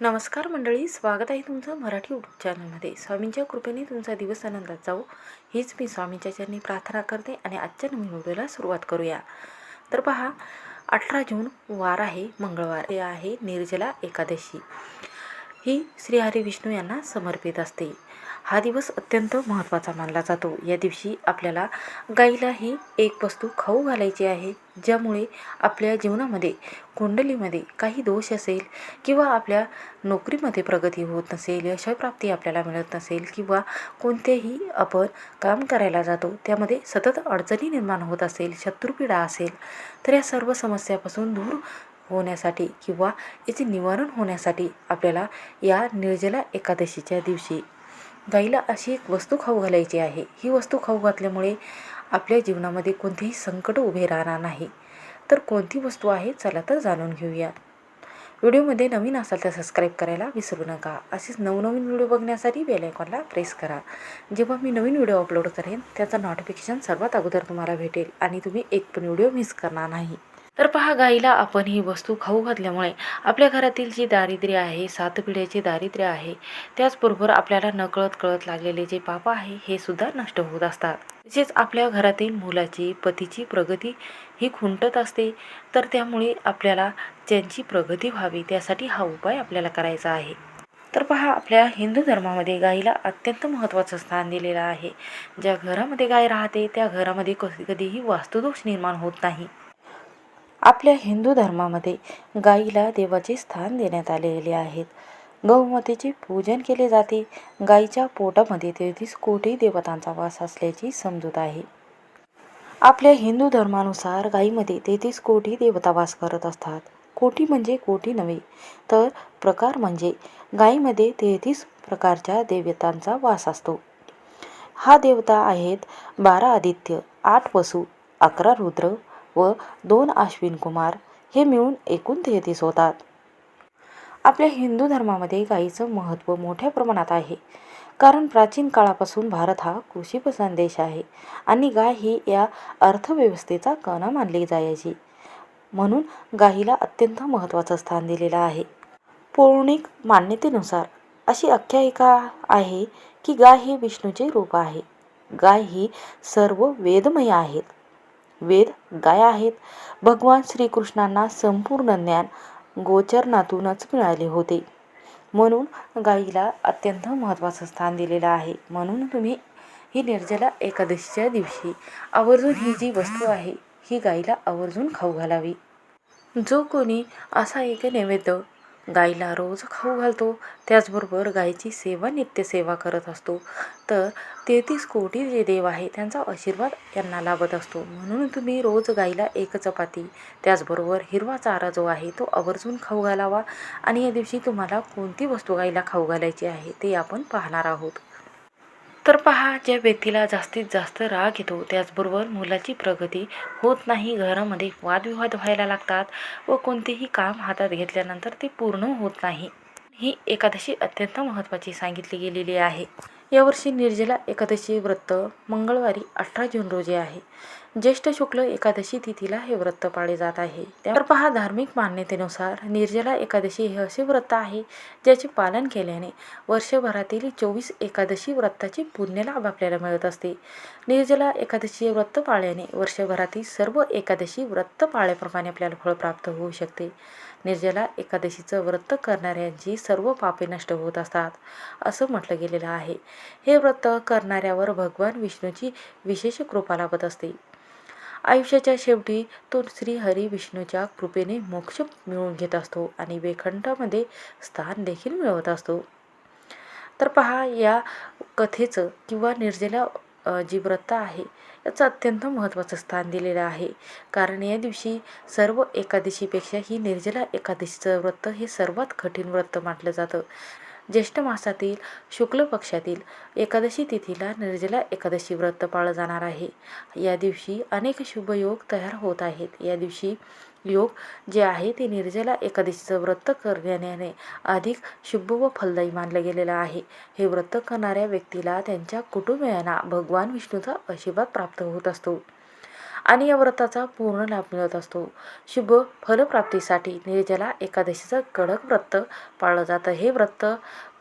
नमस्कार मंडळी स्वागत आहे तुमचं मराठी यूट्यूब चॅनलमध्ये स्वामींच्या कृपेने तुमचा दिवस आनंदात जाऊ हीच मी स्वामींच्या चरणी प्रार्थना करते आणि आजच्या नवीन व्हिडिओला सुरुवात करूया. तर पहा अठरा जून वार आहे मंगळवार हे आहे निर्जला एकादशी. ही श्रीहरी विष्णू यांना समर्पित असते. हा दिवस अत्यंत महत्त्वाचा मानला जातो. या दिवशी आपल्याला गाईलाही एक वस्तू खाऊ घालायची आहे ज्यामुळे आपल्या जीवनामध्ये कुंडलीमध्ये काही दोष असेल किंवा आपल्या नोकरीमध्ये प्रगती होत नसेल यशप्राप्ती आपल्याला मिळत नसेल किंवा कोणतेही आपण काम करायला जातो त्यामध्ये सतत अडचणी निर्माण होत असेल शत्रुपीडा असेल तर या सर्व समस्यापासून दूर होण्यासाठी किंवा याचे निवारण होण्यासाठी आपल्याला या निर्जला एकादशीच्या दिवशी गाईला अशी एक वस्तू खाऊ घालायची आहे. ही वस्तू खाऊ घातल्यामुळे आपल्या जीवनामध्ये कोणतेही संकट उभे राहणार नाही. तर कोणती वस्तू आहे चला तर जाणून घेऊया. व्हिडिओमध्ये नवीन असाल तर सबस्क्राईब करायला विसरू नका. असेच नवनवीन व्हिडिओ बघण्यासाठी बेल आयकॉनला प्रेस करा. जेव्हा मी नवीन व्हिडिओ अपलोड करेन त्याचं नोटिफिकेशन सर्वात अगोदर तुम्हाला भेटेल आणि तुम्ही एक पण व्हिडिओ मिस करणार नाही. तर पहा गाईला आपण ही वस्तू खाऊ घातल्यामुळे आपल्या घरातील जी दारिद्र्य आहे सात पिढ्याचे दारिद्र्य आहे त्याचबरोबर आपल्याला नकळत कळत लागलेले जे पाप आहे हे सुद्धा नष्ट होत असतात. तसेच आपल्या घरातील मुलाची पतीची प्रगती ही खुंटत असते तर त्यामुळे आपल्याला त्यांची प्रगती व्हावी त्यासाठी हा उपाय आपल्याला करायचा आहे. तर पहा आपल्या हिंदू धर्मामध्ये गाईला अत्यंत महत्त्वाचं स्थान दिलेलं आहे. ज्या घरामध्ये गाय राहते त्या घरामध्ये कधी कधीही वास्तुदोष निर्माण होत नाही. आपल्या हिंदू धर्मामध्ये गाईला देवाचे स्थान देण्यात आलेले आहेत. गौमातेचे पूजन केले जाते. गाईच्या पोटामध्ये तेहतीस कोटी देवतांचा वास असल्याची समजूत आहे. आपल्या हिंदू धर्मानुसार गाईमध्ये तेहतीस कोटी देवता वास करत असतात. कोटी म्हणजे कोटी नव्हे तर प्रकार म्हणजे गाईमध्ये तेहतीस प्रकारच्या देवतांचा वास असतो. हा देवता आहेत बारा आदित्य आठ वसू अकरा रुद्र व दोन अश्विन कुमार हे मिळून एकूण तेहतीस होतात. आपल्या हिंदू धर्मामध्ये गाईचं महत्त्व मोठ्या प्रमाणात आहे. कारण प्राचीन काळापासून भारत हा कृषीप्रधान देश आहे आणि गाय ही या अर्थव्यवस्थेचा कणा मानली जायची. म्हणून गाईला अत्यंत महत्त्वाचं स्थान दिलेलं आहे. पौराणिक मान्यतेनुसार अशी आख्यायिका आहे की गाय हे विष्णूचे रूप आहे. गाय ही सर्व वेदमय आहेत. वेद गाय आहेत. भगवान श्रीकृष्णांना संपूर्ण ज्ञान गोचरणातूनच मिळाले होते. म्हणून गाईला अत्यंत महत्त्वाचं स्थान दिलेलं आहे. म्हणून तुम्ही ही निर्जला एकादशीच्या दिवशी आवर्जून ही जी वस्तू आहे ही गाईला आवर्जून खाऊ घालावी. जो कोणी असा एक नैवेद्य गाईला रोज खाऊ घालतो. त्याचबरोबर गायीची सेवा नित्यसेवा करत असतो. तर तेहतीस कोटी जे देव आहे त्यांचा आशीर्वाद यांना लाभत असतो. म्हणून तुम्ही रोज गाईला एक चपाती त्याचबरोबर हिरवा चारा जो आहे तो आवर्जून खाऊ घालावा. आणि या दिवशी तुम्हाला कोणती वस्तू गाईला खाऊ घालायची आहे ते आपण पाहणार आहोत. तर पहा ज्या व्यक्तीला जास्तीत जास्त राग येतो त्याचबरोबर मुलाची प्रगती होत नाही घरामध्ये वादविवाद व्हायला लागतात व कोणतेही काम हातात घेतल्यानंतर ते पूर्ण होत नाही. ही एकादशी अत्यंत महत्त्वाची सांगितली गेलेली आहे. यावर्षी निर्जला एकादशी व्रत मंगळवारी अठरा जून रोजी आहे. ज्येष्ठ शुक्ल एकादशी तिथीला हे व्रत पाळले जात आहे. त्यावर पहा धार्मिक मान्यतेनुसार निर्जला एकादशी हे असे व्रत आहे ज्याचे पालन केल्याने वर्षभरातील चोवीस एकादशी व्रताची पुण्यलाभ आपल्याला मिळत असते. निर्जला एकादशी व्रत पाळल्याने वर्षभरातील सर्व एकादशी व्रत पाळल्याप्रमाणे आपल्याला फळ प्राप्त होऊ शकते. निर्जला एकादशीचं व्रत करणाऱ्यांची सर्व पापे नष्ट होत असतात असं म्हटलं गेलेलं आहे. हे व्रत करणाऱ्यावर भगवान विष्णूची विशेष कृपा लाभत असते. आयुष्याच्या शेवटी तो श्री हरी विष्णूच्या कृपेने मोक्ष मिळवून घेत असतो आणि वेखंडामध्ये स्थान देखील मिळवत असतो. तर पहा या कथेचं किंवा निर्जला जी व्रत आहे याचं अत्यंत महत्त्वाचं स्थान दिलेलं आहे. कारण या दिवशी सर्व एकादशीपेक्षा ही निर्जला एकादशीचं व्रत हे सर्वात कठीण व्रत मानलं जातं. ज्येष्ठ मासातील शुक्ल पक्षातील एकादशी तिथीला निर्जला एकादशी व्रत पाळलं जाणार आहे. या दिवशी अनेक शुभयोग तयार होत आहेत. या दिवशी योग जे आहे ते निर्जला एकादशीचं व्रत करण्याने अधिक शुभ व फलदायी मानलं गेलेलं आहे. हे व्रत करणाऱ्या व्यक्तीला त्यांच्या कुटुंबियांना भगवान विष्णूचा आशीर्वाद प्राप्त होत असतो. आणि या व्रताचा पूर्ण लाभ मिळत असतो. शुभ फलप्राप्तीसाठी निर्जला एकादशीचं कडक व्रत पाळलं जातं. हे व्रत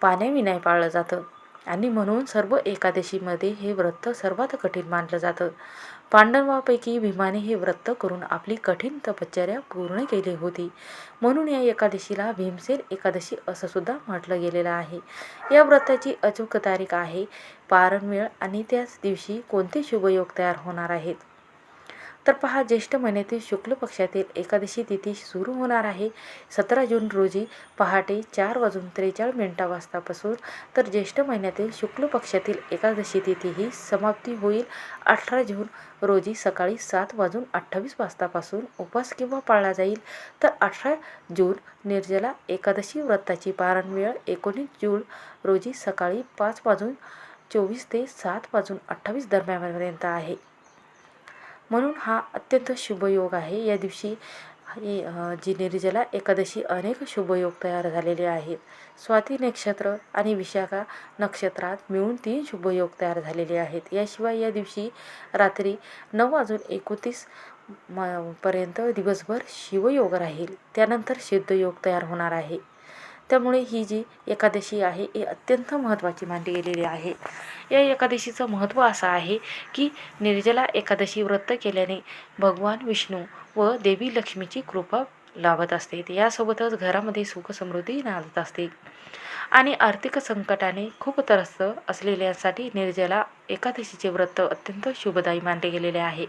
पाण्याविनाय पाळलं जातं. आणि म्हणून सर्व एकादशीमध्ये हे व्रत सर्वात कठीण मानलं जातं. पांडवापैकी भीमाने हे व्रत करून आपली कठीण तपश्चर्या पूर्ण केली होती. म्हणून या एकादशीला भीमसेन एकादशी असं सुद्धा म्हटलं गेलेलं आहे. या व्रताची अचूक तारीख आहे. पारण वेळ आणि त्याच दिवशी कोणते शुभयोग तयार होणार आहेत? तर पहा ज्येष्ठ महिन्यातील शुक्ल पक्षातील एकादशी तिथी सुरू होणार आहे. सतरा जून रोजी पहाटे चार वाजून त्रेचाळीस मिनिटा वाजतापासून तर ज्येष्ठ महिन्यातील शुक्ल पक्षातील एकादशी तिथी ही समाप्ती होईल. अठरा जून रोजी सकाळी सात वाजून अठ्ठावीस वाजतापासून उपवास किंवा पाळला जाईल. तर अठरा जून निर्जला एकादशी व्रताची पारण वेळ एकोणीस जून रोजी सकाळी पाच वाजून चोवीस ते सात वाजून अठ्ठावीस दरम्यानपर्यंत आहे. म्हणून हा अत्यंत शुभयोग आहे. या दिवशी जी निर्जला एकादशी अनेक शुभयोग तयार झालेले आहेत. स्वाती नक्षत्र आणि विशाखा नक्षत्रात मिळून तीन शुभयोग तयार झालेले आहेत. याशिवाय या दिवशी रात्री नऊ वाजून एकोतीस म पर्यंत दिवसभर शिवयोग राहील. त्यानंतर सिद्धयोग तयार होणार आहे. त्यामुळे ही जी एकादशी आहे ही अत्यंत महत्त्वाची मानली गेलेली आहे. या एकादशीचं महत्त्व असं आहे की निर्जला एकादशी व्रत केल्याने भगवान विष्णू व देवी लक्ष्मीची कृपा लाभत असते. यासोबतच घरामध्ये सुख समृद्धी नांदत असते. आणि आर्थिक संकटाने खूप त्रस्त असलेल्यांसाठी निर्जला एकादशीचे व्रत अत्यंत शुभदायी मानले गेलेले आहे.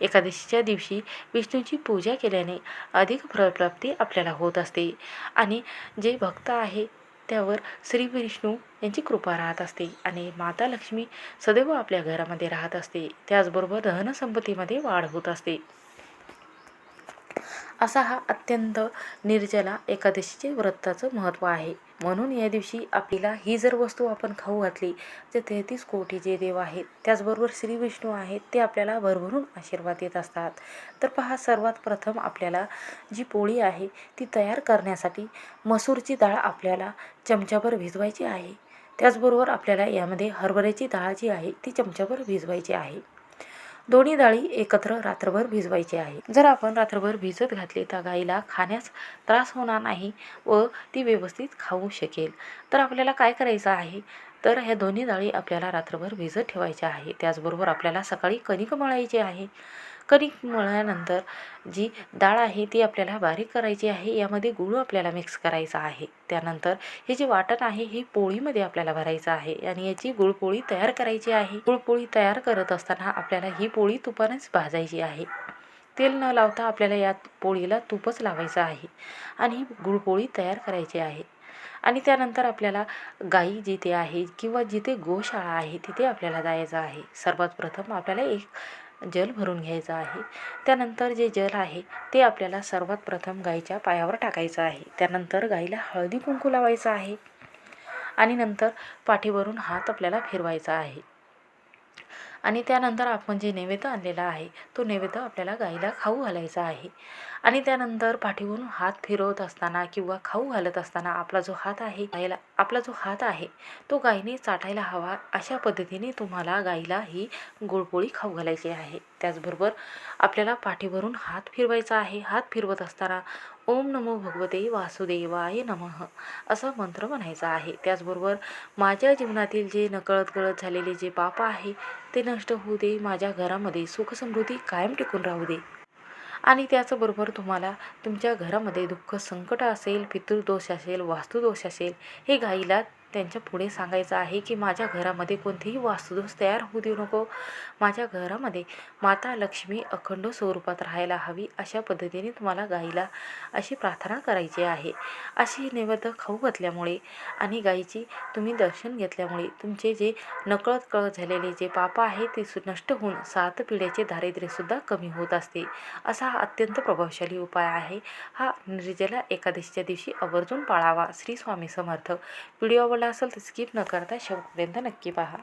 एकादशीच्या दिवशी विष्णूची पूजा केल्याने अधिक फळप्राप्ती आपल्याला होत असते आणि जे भक्त आहे त्यावर श्री विष्णू यांची कृपा राहत असते आणि माता लक्ष्मी सदैव आपल्या घरामध्ये राहत असते. त्याचबरोबर धनसंपत्तीमध्ये वाढ होत असते. असा हा अत्यंत निर्जला एकादशीचे व्रताचं महत्त्व आहे. म्हणून या दिवशी आपल्याला ही जर वस्तू आपण खाऊ घातली तर तेहतीस कोटी जे देव आहेत त्याचबरोबर श्री विष्णू आहेत ते आपल्याला भरभरून आशीर्वाद देत असतात. तर पहा सर्वात प्रथम आपल्याला जी पोळी आहे ती तयार करण्यासाठी मसूरची डाळ आपल्याला चमच्याभर भिजवायची आहे. त्याचबरोबर आपल्याला यामध्ये हरभऱ्याची डाळ जी आहे ती चमच्याभर भिजवायची आहे. दोन्ही डाळी एकत्र रात्रभर भिजवायची आहे. जर आपण रात्रभर भिजत घातली तर गाईला खाण्यास त्रास होणार नाही व ती व्यवस्थित खाऊ शकेल. तर आपल्याला काय करायचं आहे? तर ह्या दोन्ही डाळी आपल्याला रात्रभर भिजत ठेवायच्या आहे. त्याचबरोबर आपल्याला सकाळी कणिक मळायची आहे. कणिक मळल्यानंतर जी डाळ आहे ती आपल्याला बारीक करायची आहे यामध्ये गूळ आपल्याला मिक्स करायचा आहे. त्यानंतर हे जे वाटण आहे हे पोळीमध्ये आपल्याला भरायचं आहे आणि याची गुळपोळी तयार करायची आहे. गुळपोळी तयार करत असताना आपल्याला ही पोळी तुपानेच भाजायची आहे. तेल न लावता आपल्याला या पोळीला तूपच लावायचं आहे आणि गुळपोळी तयार करायची आहे. आणि त्यानंतर आपल्याला गाई जिथे आहे किंवा जिथे गोशाळा आहे तिथे आपल्याला जायचं आहे. सर्वात प्रथम आपल्याला एक जल भरून घ्यायचं आहे. त्यानंतर जे जल आहे ते आपल्याला सर्वात प्रथम गाईच्या पायावर टाकायचं आहे. त्यानंतर गाईला हळदी कुंकू लावायचं आहे. आणि नंतर पाठीवरून हात आपल्याला फिरवायचा आहे. आणि त्यानंतर आपण जे नैवेद्य आणलेला आहे तो नैवेद्य आपल्याला गाईला खाऊ घालायचा आहे. आणि त्यानंतर पाठीवरून हात फिरवत असताना किंवा खाऊ घालत असताना आपला जो हात आहे गाईला आपला जो हात आहे तो गाईने चाटायला हवा. अशा पद्धतीने तुम्हाला गाईला ही गुळपोळी खाऊ घालायची आहे. त्याचबरोबर आपल्याला पाठीवरून हात फिरवायचा आहे. हात फिरवत असताना ओम नमो भगवते वासुदेवाय नमः असा मंत्र म्हणायचा आहे. त्याचबरोबर माझ्या जीवनातील जे नकळत गळत झालेले जे पाप आहे ते नष्ट होऊ दे. माझ्या घरामध्ये सुखसमृद्धी कायम टिकून राहू दे. आणि त्याचबरोबर तुम्हाला तुमच्या घरामध्ये दुःख संकट असेल पितृदोष असेल वास्तुदोष असेल हे गाईला त्यांच्या पुढे सांगायचं आहे की माझ्या घरामध्ये कोणतेही वास्तुदोष तयार होऊ देऊ नको. माझ्या घरामध्ये माता लक्ष्मी अखंड स्वरूपात राहायला हवी अशा पद्धतीने तुम्हाला गाईला अशी प्रार्थना करायची आहे. अशी नैवेद्य खाऊ घातल्यामुळे आणि गाईची तुम्ही दर्शन घेतल्यामुळे तुमचे जे नकळत कळत झालेले जे पाप आहे ते सु नष्ट होऊन सात पिढ्याचे दारिद्र्यसुद्धा कमी होत असते. असा हा अत्यंत प्रभावशाली उपाय आहे. हा निर्जला एकादशीच्या दिवशी आवर्जून पाळावा. श्री स्वामी समर्थ. व्हिडिओ आवडला असेल तर स्किप न करता शेवटपर्यंत नक्की पहा.